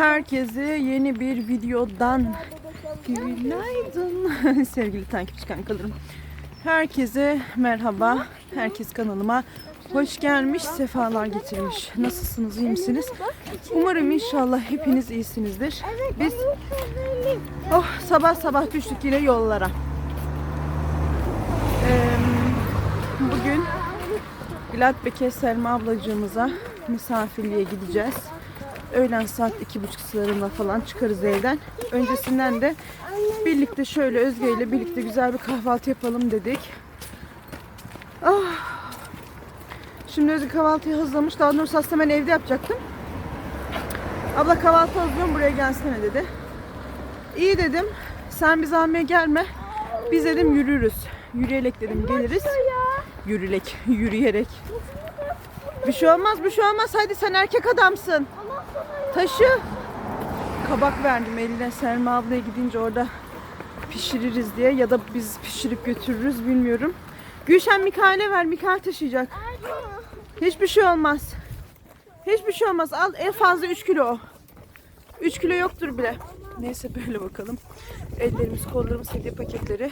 Herkese yeni bir videodan günaydın sevgili takipçi kankalarım. Herkese merhaba. Herkes kanalıma hoş gelmiş, sefalar getirmiş. Nasılsınız, iyi misiniz? Umarım inşallah hepiniz iyisinizdir. Biz oh sabah sabah düştük yine yollara. Ee, bugün Gladbeck'e Selma ablacığımıza misafirliğe gideceğiz. Öğlen saat iki buçuk sıralarında falan çıkarız evden. Öncesinden de birlikte şöyle Özge ile birlikte güzel bir kahvaltı yapalım dedik. Ah. Şimdi Özge kahvaltıyı hazırlamış. Daha doğrusu aslında ben evde yapacaktım. Abla kahvaltı hazırlıyorum buraya gelsene dedi. İyi dedim. Sen biz almaya gelme. Biz dedim yürürüz. Yürüyerek dedim geliriz. Yürüyerek, yürüyerek. Bir şey olmaz, bir şey olmaz. Hadi sen erkek adamsın. Taşı. Kabak verdim eline Selma ablaya gidince orada pişiririz diye ya da biz pişirip götürürüz bilmiyorum. Gülşen Mikail'e ver. Mikail taşıyacak. Hiçbir şey olmaz. Hiçbir şey olmaz. Al en fazla 3 kilo o. 3 kilo yoktur bile. Neyse böyle bakalım. Ellerimiz, kollarımız, hediye paketleri.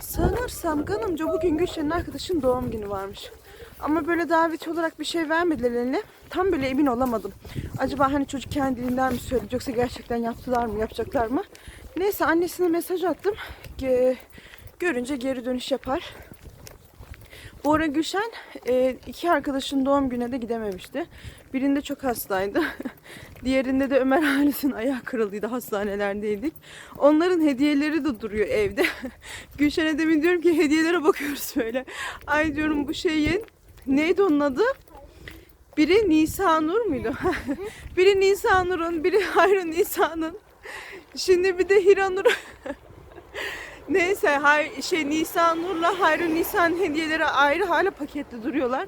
Sanırsam kanımca bugün Gülşen'in arkadaşın doğum günü varmış. Ama böyle davet olarak bir şey vermediler eline. Tam böyle emin olamadım. Acaba hani çocuk kendiliğinden mi söyledi yoksa gerçekten yaptılar mı, yapacaklar mı? Neyse annesine mesaj attım. Ge- görünce geri dönüş yapar. Bu ara Gülşen e, iki arkadaşın doğum gününe de gidememişti. Birinde çok hastaydı. Diğerinde de Ömer Halis'in ayağı kırıldıydı. Hastanelerdeydik. Onların hediyeleri de duruyor evde. Gülşen'e demin diyorum ki hediyelere bakıyoruz böyle. Ay diyorum bu şeyin neydi onun adı? Biri Nisanur muydu? biri Nisanur'un, biri Hayrun Nisan'ın. Şimdi bir de Hiranur. Neyse hay, şey Nisan Nur'la Hayrun Nisan hediyeleri ayrı hala paketli duruyorlar.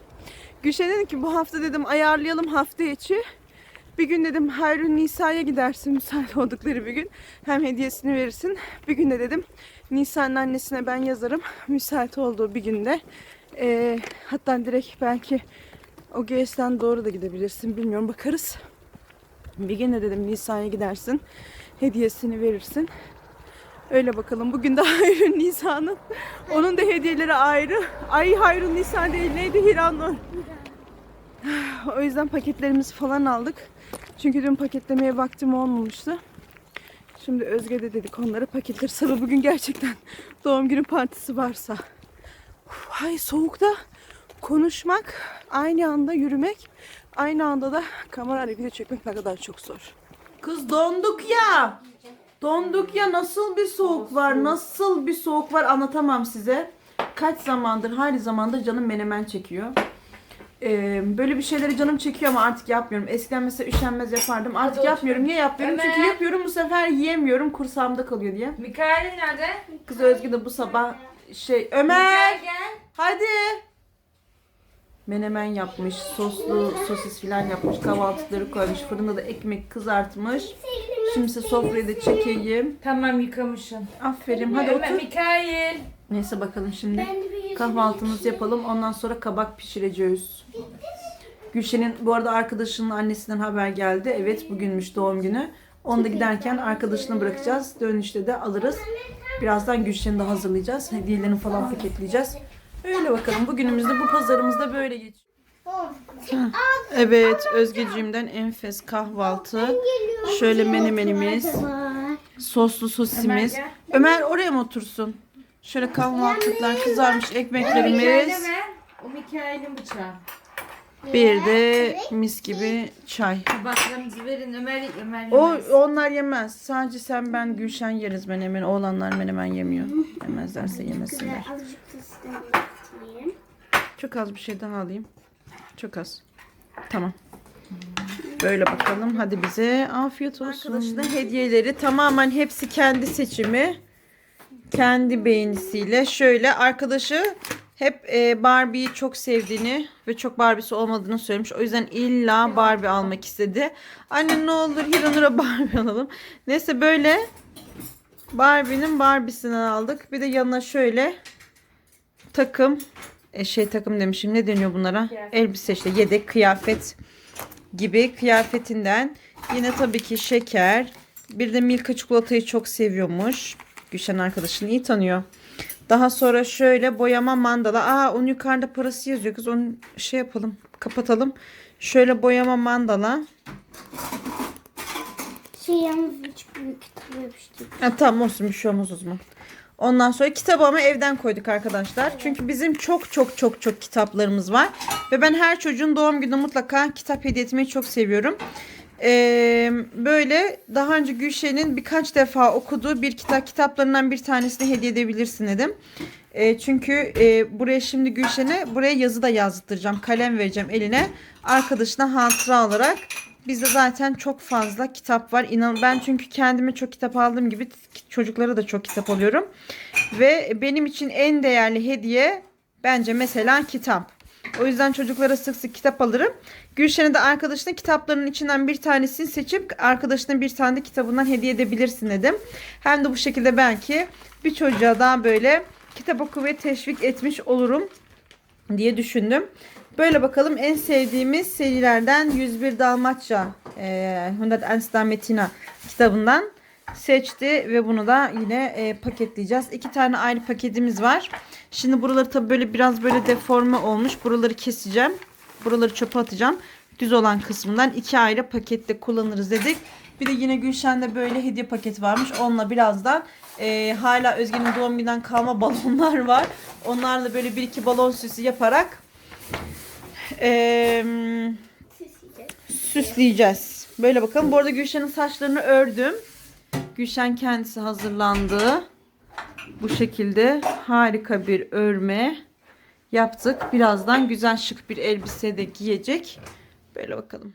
Gülşen dedi ki bu hafta dedim ayarlayalım hafta içi. Bir gün dedim Hayrun Nisa'ya gidersin müsait oldukları bir gün. Hem hediyesini verirsin. Bir gün de dedim Nisa'nın annesine ben yazarım. Müsait olduğu bir günde. Ee, hatta direkt belki o GS'den doğru da gidebilirsin. Bilmiyorum bakarız. Bir gün de dedim Nisa'ya gidersin. Hediyesini verirsin. Öyle bakalım. Bugün de Hayrun Nisa'nın. Onun da hediyeleri ayrı. Ay Hayrun Nisa değil. Neydi Hiranur? O yüzden paketlerimizi falan aldık. Çünkü dün paketlemeye vaktim olmamıştı. Şimdi Özge de dedik onları paketleri salı bugün gerçekten doğum günü partisi varsa. Uf, Ay soğukta konuşmak, aynı anda yürümek, aynı anda da kamerayla video çekmek ne kadar çok zor. Kız donduk ya. Donduk ya nasıl bir soğuk var, nasıl bir soğuk var anlatamam size. Kaç zamandır, hayli zamandır canım menemen çekiyor. Ee, böyle bir şeyleri canım çekiyor ama artık yapmıyorum. Eskiden mesela üşenmez yapardım. Artık Hadi yapmıyorum. Niye yapmıyorum? Çünkü Ömer. yapıyorum bu sefer yiyemiyorum. Kursağımda kalıyor diye. Mikail'in nerede? Kız Özgü de bu sabah şey Ömer Mikail gel. Hadi menemen yapmış, soslu sosis falan yapmış, kahvaltıları koymuş, fırında da ekmek kızartmış. Şimdi size sofrayı da çekeyim. Tamam yıkamışım. Aferin. Hadi otur. Mikail. Neyse bakalım şimdi kahvaltımızı yapalım. Ondan sonra kabak pişireceğiz. Gülşen'in bu arada arkadaşının annesinden haber geldi. Evet bugünmüş doğum günü. Onu da giderken arkadaşını bırakacağız. Dönüşte de alırız. Birazdan Gülşen'i de hazırlayacağız. Hediyelerini falan paketleyeceğiz. Öyle bakalım. Bugünümüzde bu pazarımızda böyle geçiyor. Evet Özgeciğimden enfes kahvaltı. Şöyle menemenimiz. Soslu sosimiz. Ömer oraya mı otursun? Şöyle kahvaltılıklar kızarmış ekmeklerimiz. O Mikail'in bıçağı. Bir de mis gibi çay. Tabaklarınızı verin Ömer, Ömer O yemez. onlar yemez. Sadece sen ben Gülşen yeriz menemen. Oğlanlar menemen yemiyor. Yemezlerse yemesinler. Azıcık katayım. Çok az bir şey daha alayım. Çok az. Tamam. Böyle bakalım. Hadi bize afiyet olsun. Arkadaşına hediyeleri tamamen hepsi kendi seçimi. Kendi beğenisiyle. Şöyle arkadaşı hep e, Barbie'yi çok sevdiğini ve çok Barbie'si olmadığını söylemiş. O yüzden illa Barbie almak istedi. Anne ne olur Hiranur'a Barbie alalım. Neyse böyle Barbie'nin Barbie'sini aldık. Bir de yanına şöyle takım e, şey takım demişim ne deniyor bunlara? Kıyafet. Elbise işte yedek kıyafet gibi kıyafetinden Yine tabii ki şeker. Bir de Milka çikolatayı çok seviyormuş. Gülşen arkadaşını iyi tanıyor. Daha sonra şöyle boyama mandala. Aa onun yukarıda parası yazıyor kız. Onu şey yapalım. Kapatalım. Şöyle boyama mandala. Şey yalnız hiç büyük kitap yapıştırdım. Ha, tamam olsun bir şey olmaz o zaman. Ondan sonra kitabı ama evden koyduk arkadaşlar. Çünkü bizim çok çok çok çok kitaplarımız var. Ve ben her çocuğun doğum günü mutlaka kitap hediye etmeyi çok seviyorum. Ee, böyle daha önce Gülşen'in birkaç defa okuduğu bir kitap kitaplarından bir tanesini hediye edebilirsin dedim. Ee, çünkü e, buraya şimdi Gülşen'e buraya yazı da yazdıracağım. Kalem vereceğim eline. Arkadaşına hatıra olarak Bizde zaten çok fazla kitap var. İnan ben çünkü kendime çok kitap aldığım gibi çocuklara da çok kitap alıyorum. Ve benim için en değerli hediye bence mesela kitap. O yüzden çocuklara sık sık kitap alırım. Gülşen'e de arkadaşına kitaplarının içinden bir tanesini seçip arkadaşına bir tane de kitabından hediye edebilirsin dedim. Hem de bu şekilde belki bir çocuğa daha böyle kitap oku ve teşvik etmiş olurum diye düşündüm. Böyle bakalım en sevdiğimiz serilerden 101 Dalmatça e, 101 Dalmatina kitabından seçti ve bunu da yine e, paketleyeceğiz. İki tane ayrı paketimiz var. Şimdi buraları tabii böyle biraz böyle deforme olmuş. Buraları keseceğim. Buraları çöpe atacağım. Düz olan kısmından iki ayrı pakette kullanırız dedik. Bir de yine Gülşen'de böyle hediye paketi varmış. Onunla birazdan e, hala Özge'nin doğum gününden kalma balonlar var. Onlarla böyle bir iki balon süsü yaparak e, süsleyeceğiz. Böyle bakalım. Bu arada Gülşen'in saçlarını ördüm. Gülşen kendisi hazırlandı. Bu şekilde harika bir örme yaptık. Birazdan güzel şık bir elbise de giyecek. Böyle bakalım.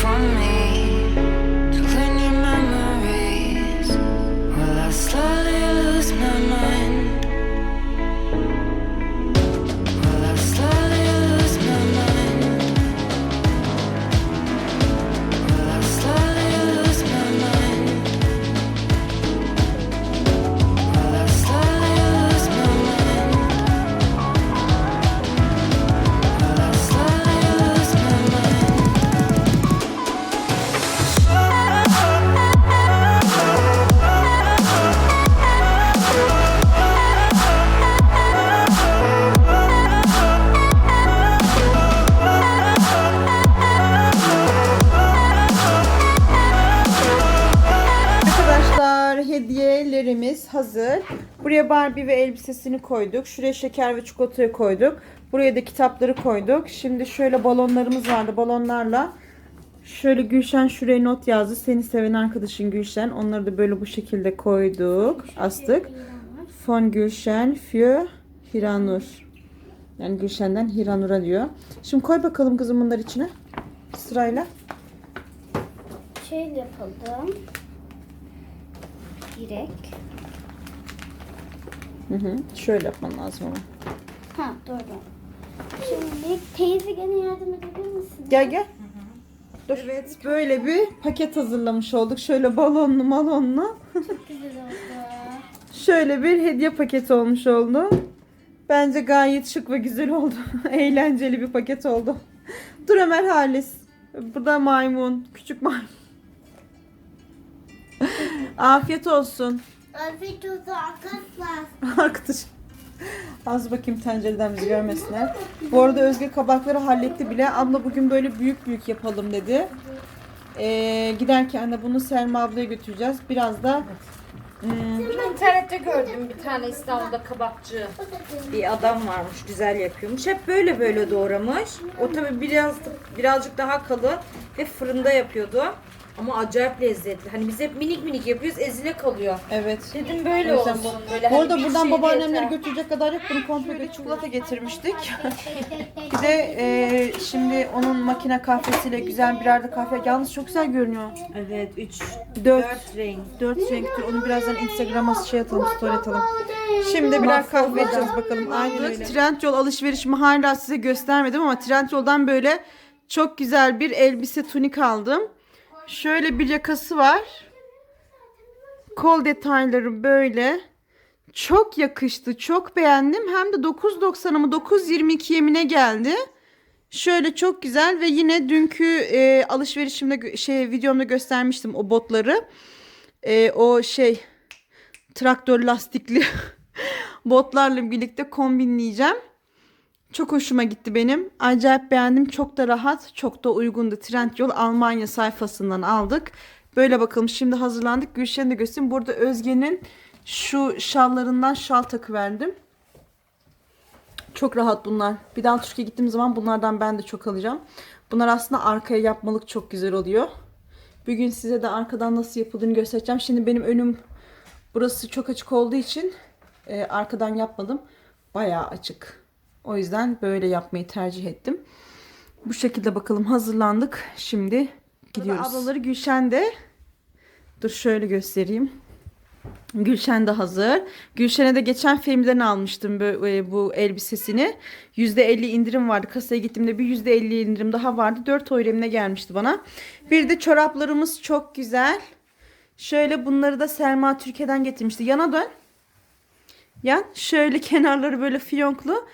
from me. Barbie ve elbisesini koyduk. Şuraya şeker ve çikolatayı koyduk. Buraya da kitapları koyduk. Şimdi şöyle balonlarımız vardı. Balonlarla şöyle Gülşen şuraya not yazdı. Seni seven arkadaşın Gülşen. Onları da böyle bu şekilde koyduk. Astık. Von Gülşen für Hiranur. Yani Gülşen'den Hiranur'a diyor. Şimdi koy bakalım kızım bunları içine. Sırayla. Şöyle yapalım. Direkt. Hı hı. Şöyle yapman lazım ama. Ha doğru. Şimdi teyze gene yardım edebilir misin? Gel gel. Dur. Evet böyle bir paket hazırlamış olduk. Şöyle balonlu malonlu. Güzel oldu. Şöyle bir hediye paketi olmuş oldu. Bence gayet şık ve güzel oldu. Eğlenceli bir paket oldu. Dur Ömer Halis. Bu da maymun. Küçük maymun. Afiyet olsun. Afiyet olsun arkadaşlar. Arkadaş. Az bakayım tencereden bizi görmesinler. Bu arada Özge kabakları halletti bile. Abla bugün böyle büyük büyük yapalım dedi. Ee, giderken de bunu Selma ablaya götüreceğiz. Biraz da hmm, İnternette gördüm bir tane İstanbul'da kabakçı bir adam varmış güzel yapıyormuş. Hep böyle böyle doğramış. O tabi biraz birazcık daha kalın ve fırında yapıyordu. Ama acayip lezzetli. Hani biz hep minik minik yapıyoruz ezine kalıyor. Evet. Dedim böyle olsun. bu- Böyle Bu hani arada bir buradan şey de babaannemleri yeter. götürecek kadar yok. Bunu komple bir çikolata getirmiştik. bir de e, şimdi onun makine kahvesiyle güzel birer de kahve. Yalnız çok güzel görünüyor. Evet 3 Dört. 4 renk. Dört renktir. Onu birazdan Instagram'a şey atalım, story atalım. Şimdi birer kahve içeceğiz bakalım. Aynen öyle. Trendyol alışverişimi hala size göstermedim ama Trendyol'dan böyle çok güzel bir elbise tunik aldım. Şöyle bir yakası var. Kol detayları böyle. Çok yakıştı. Çok beğendim. Hem de 9.90'a mı 9.22 yemine geldi. Şöyle çok güzel ve yine dünkü e, alışverişimde şey videomda göstermiştim o botları. E, o şey traktör lastikli botlarla birlikte kombinleyeceğim. Çok hoşuma gitti benim. Acayip beğendim. Çok da rahat, çok da uygundu. Trendyol Almanya sayfasından aldık. Böyle bakalım şimdi hazırlandık. Gülşen'i de göstereyim. Burada Özge'nin şu şallarından şal takı verdim. Çok rahat bunlar. Bir daha Türkiye gittiğim zaman bunlardan ben de çok alacağım. Bunlar aslında arkaya yapmalık çok güzel oluyor. Bugün size de arkadan nasıl yapıldığını göstereceğim. Şimdi benim önüm burası çok açık olduğu için e, arkadan yapmadım. Bayağı açık. O yüzden böyle yapmayı tercih ettim. Bu şekilde bakalım hazırlandık. Şimdi gidiyoruz. Ablaları Gülşen de dur şöyle göstereyim. Gülşen de hazır. Gülşen'e de geçen filmden almıştım bu, e, bu elbisesini. %50 indirim vardı. Kasaya gittiğimde bir %50 indirim daha vardı. 4 euro gelmişti bana. Bir de çoraplarımız çok güzel. Şöyle bunları da Selma Türkiye'den getirmişti. Yana dön. Yan. Şöyle kenarları böyle fiyonklu.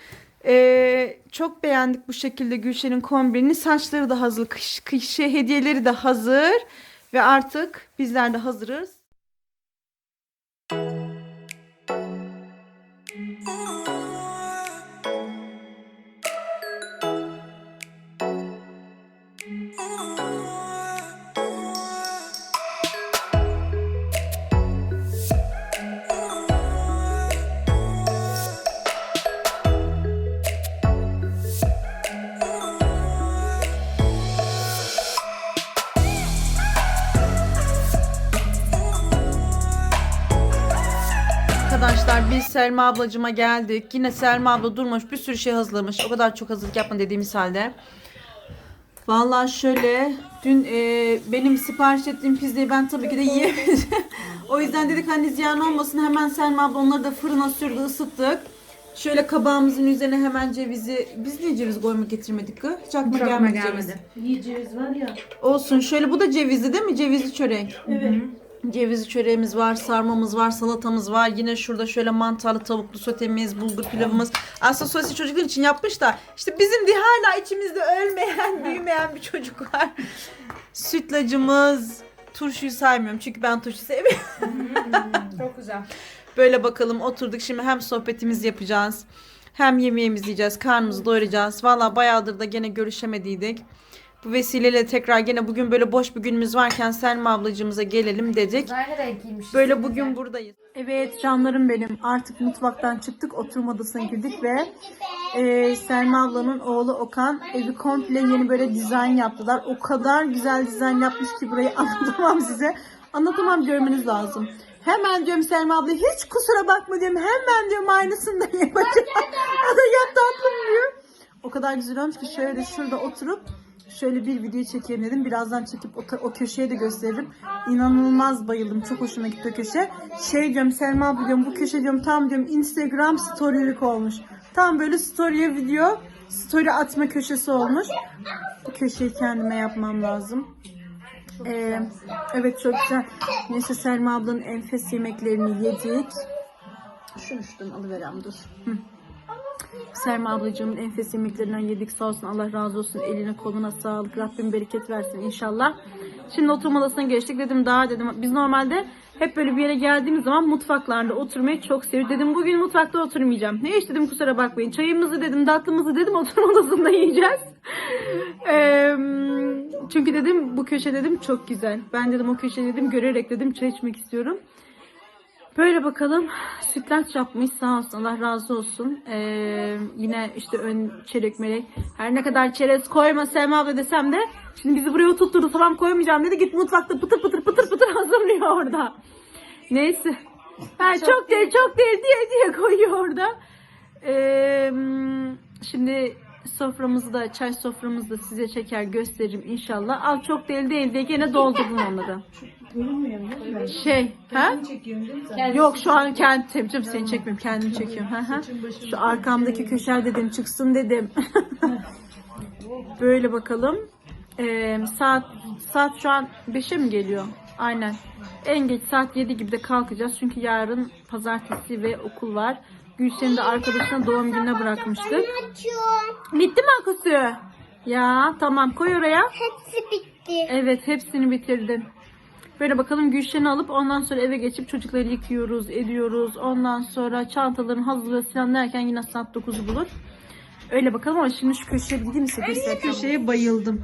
Ee, çok beğendik bu şekilde Gülşen'in kombinini. Saçları da hazır. Kış, kış hediyeleri de hazır. Ve artık bizler de hazırız. Biz Selma ablacıma geldik. Yine Selma abla durmuş bir sürü şey hazırlamış. O kadar çok hazırlık yapma dediğimiz halde. Vallahi şöyle dün e, benim sipariş ettiğim pizzayı ben tabii ki de yiyemedim. o yüzden dedik hani ziyan olmasın hemen Selma abla onları da fırına sürdü ısıttık. Şöyle kabağımızın üzerine hemen cevizi biz niye ceviz koymak getirmedik kız? Hiç aklıma gelmedi, ceviz. İyi ceviz var ya. Olsun şöyle bu da cevizli değil mi? Cevizli çörek. Evet. Cevizli çöreğimiz var, sarmamız var, salatamız var. Yine şurada şöyle mantarlı tavuklu sotemiz, bulgur pilavımız. Aslında sosis çocuklar için yapmış da işte bizim diye hala içimizde ölmeyen, büyümeyen bir çocuk var. Sütlacımız, turşuyu saymıyorum çünkü ben turşu sevmiyorum. Çok güzel. Böyle bakalım oturduk şimdi hem sohbetimizi yapacağız. Hem yemeğimizi yiyeceğiz, karnımızı doyuracağız. Valla bayağıdır da gene görüşemediydik. Bu vesileyle tekrar gene bugün böyle boş bir günümüz varken Selma ablacığımıza gelelim dedik. Renk. Böyle bugün buradayız. Evet canlarım benim. Artık mutfaktan çıktık. Oturma odasına girdik ve e, Selma ablanın oğlu Okan evi komple yeni böyle dizayn yaptılar. O kadar güzel dizayn yapmış ki burayı anlatamam size. Anlatamam görmeniz lazım. Hemen diyorum Selma abla hiç kusura bakma diyorum. Hemen diyorum aynısını da yapacağım. o da yap tatlım diyor. O kadar güzel olmuş ki şöyle şurada oturup şöyle bir video çekeyim dedim. Birazdan çekip o, o köşeye de gösteririm. İnanılmaz bayıldım. Çok hoşuma gitti o köşe. Şey diyorum Selma abi diyorum bu köşe diyorum tam diyorum Instagram storylik olmuş. Tam böyle story'e video story atma köşesi olmuş. Bu köşeyi kendime yapmam lazım. Ee, evet çok güzel. Neyse Selma ablanın enfes yemeklerini yedik. Şunu şuradan alıverem dur. Hı. Selma ablacığımın enfes yemeklerinden yedik. Sağ olsun Allah razı olsun. Eline koluna sağlık. Rabbim bereket versin inşallah. Şimdi oturma odasına geçtik. Dedim daha dedim. Biz normalde hep böyle bir yere geldiğimiz zaman mutfaklarda oturmayı çok seviyoruz. Dedim bugün mutfakta oturmayacağım. Ne iş dedim kusura bakmayın. Çayımızı dedim tatlımızı dedim oturma odasında yiyeceğiz. Çünkü dedim bu köşe dedim çok güzel. Ben dedim o köşe dedim görerek dedim çay içmek istiyorum. Böyle bakalım sütlaç yapmış sağ olsun Allah razı olsun. Ee, yine işte ön çeyrek melek. Her ne kadar çerez koyma Selma abla desem de şimdi bizi buraya oturtturdu tamam koymayacağım dedi. Git mutfakta pıtır pıtır pıtır pıtır hazırlıyor orada. Neyse. Ha, çok, değil çok değil diye diye koyuyor orada. Ee, şimdi soframızı da çay soframızı da size çeker gösteririm inşallah. Al çok değil değil diye gene doldurdum onları. Şey, ha? Yok şu an kendi temcim seni çekmiyorum kendim çekiyorum. Ha ha. Şu arkamdaki köşer dedim çıksın dedim. Böyle bakalım. Ee, saat saat şu an 5'e mi geliyor? Aynen. En geç saat 7 gibi de kalkacağız. Çünkü yarın pazartesi ve okul var. Gülşen'i de arkadaşına doğum gününe bırakmıştık. Bitti mi akısı? Ya tamam koy oraya. Hepsi bitti. Evet hepsini bitirdim. Böyle bakalım Gülşen'i alıp ondan sonra eve geçip çocukları yıkıyoruz, ediyoruz. Ondan sonra çantaların hazırlığı derken yine saat 9'u bulur. Öyle bakalım ama şimdi şu köşeye gideyim size göstereyim. Köşeye bayıldım.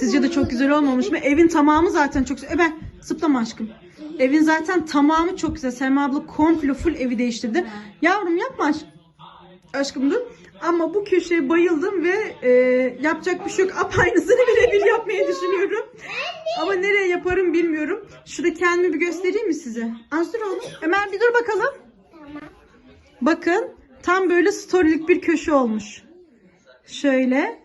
Sizce de çok güzel olmamış mı? Evin tamamı zaten çok güzel. E ben zıplama aşkım. Evin zaten tamamı çok güzel. Selma abla komple full evi değiştirdi. Yavrum yapma aşkım. Aşkım dur. Ama bu köşeye bayıldım ve e, yapacak bir şey yok. Apaynısını birebir yapmayı düşünüyorum. Ama nereye yaparım bilmiyorum. Şurada kendimi bir göstereyim mi size? Az oğlum. Ömer bir dur bakalım. Bakın tam böyle storylik bir köşe olmuş. Şöyle.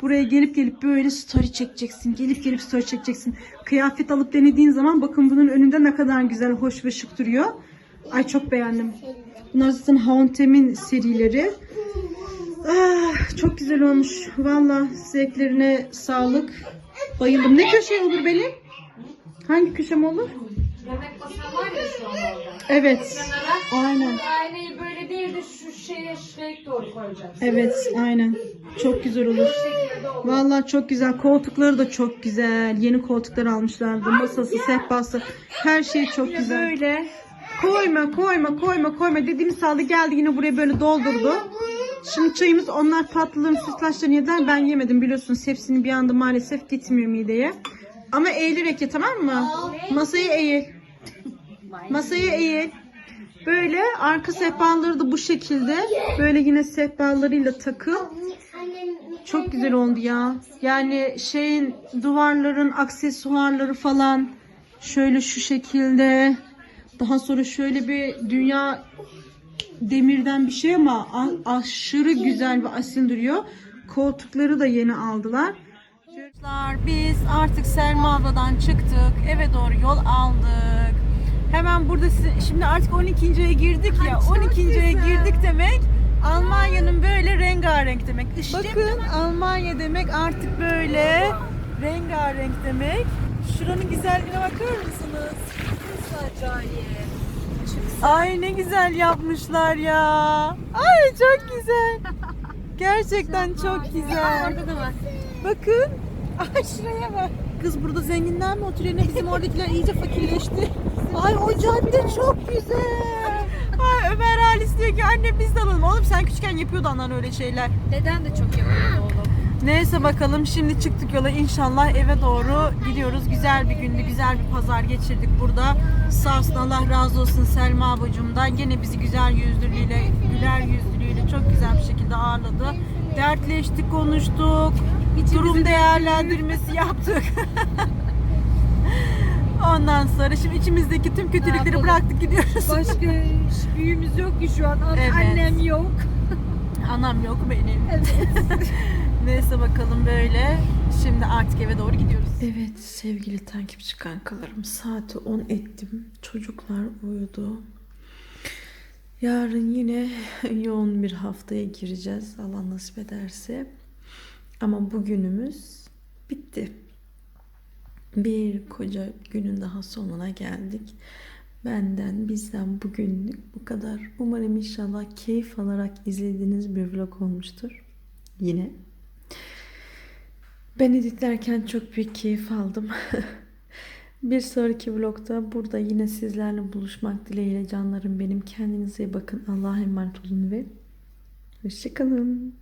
Buraya gelip gelip böyle story çekeceksin. Gelip gelip story çekeceksin. Kıyafet alıp denediğin zaman bakın bunun önünde ne kadar güzel, hoş ve şık duruyor. Ay çok beğendim. Bunlar zaten H&M'in serileri. Ah, çok güzel olmuş. Valla zevklerine sağlık. Bayıldım. Ne köşe olur benim? Hangi köşem olur? Yemek masam var ya şu an orada. Evet. Aynen. Aynayı böyle değil de şu şeye şuraya doğru koyacaksın. Evet, aynen. Çok güzel olur. Vallahi çok güzel. Koltukları da çok güzel. Yeni koltuklar almışlardı. Masası, sehpası. Her şey çok güzel. Böyle koyma, koyma, koyma, koyma dediğimiz saldı geldi yine buraya böyle doldurdu. Şimdi çayımız onlar tatlıların sütlaçlarını yediler. Ben yemedim biliyorsunuz. Hepsini bir anda maalesef gitmiyor mideye. Ama eğilerek ye tamam mı? Masayı eğil. Masayı eğil. Böyle arka sehpaları da bu şekilde. Böyle yine sehpalarıyla. Annem Çok güzel oldu ya. Yani şeyin duvarların aksesuarları falan şöyle şu şekilde. Daha sonra şöyle bir dünya demirden bir şey ama aşırı güzel ve asil duruyor. Koltukları da yeni aldılar. Biz artık Selma abladan çıktık. Eve doğru yol aldık. Hemen burada size- şimdi artık 12. aya girdik ya. 12. aya girdik demek Almanya'nın böyle rengarenk demek. Bakın Almanya demek artık böyle rengarenk demek. Şuranın güzelliğine bakar mısınız? Ay ne güzel yapmışlar ya. Ay çok güzel. Gerçekten çok güzel. Bakın. Ay şuraya bak. Kız burada zenginler mi oturuyor ne bizim oradakiler iyice fakirleşti. Ay o cadde çok güzel. Ay Ömer Halis diyor ki anne biz de alalım. Oğlum sen küçükken yapıyordu anan öyle şeyler. Deden de çok yapıyordu oğlum. Neyse bakalım şimdi çıktık yola inşallah eve doğru gidiyoruz. Güzel bir gündü, güzel bir pazar geçirdik burada. Sağ olsun Allah razı olsun Selma abacımdan. Gene bizi güzel yüzlülüğüyle, güler yüzlülüğüyle çok güzel bir şekilde ağırladı. Dertleştik, konuştuk. Durum değerlendirmesi yaptık. Ondan sonra şimdi içimizdeki tüm kötülükleri bıraktık gidiyoruz. Başka büyüğümüz yok ki şu an. Evet. Annem yok. Anam yok benim. Neyse bakalım böyle. Şimdi artık eve doğru gidiyoruz. Evet sevgili takipçi kankalarım saati 10 ettim. Çocuklar uyudu. Yarın yine yoğun bir haftaya gireceğiz. Allah nasip ederse. Ama bugünümüz bitti. Bir koca günün daha sonuna geldik. Benden, bizden bugünlük bu kadar. Umarım inşallah keyif alarak izlediğiniz bir vlog olmuştur. Yine. Ben editlerken çok büyük keyif aldım. bir sonraki vlogda burada yine sizlerle buluşmak dileğiyle canlarım benim. Kendinize iyi bakın. Allah'a emanet olun ve hoşçakalın.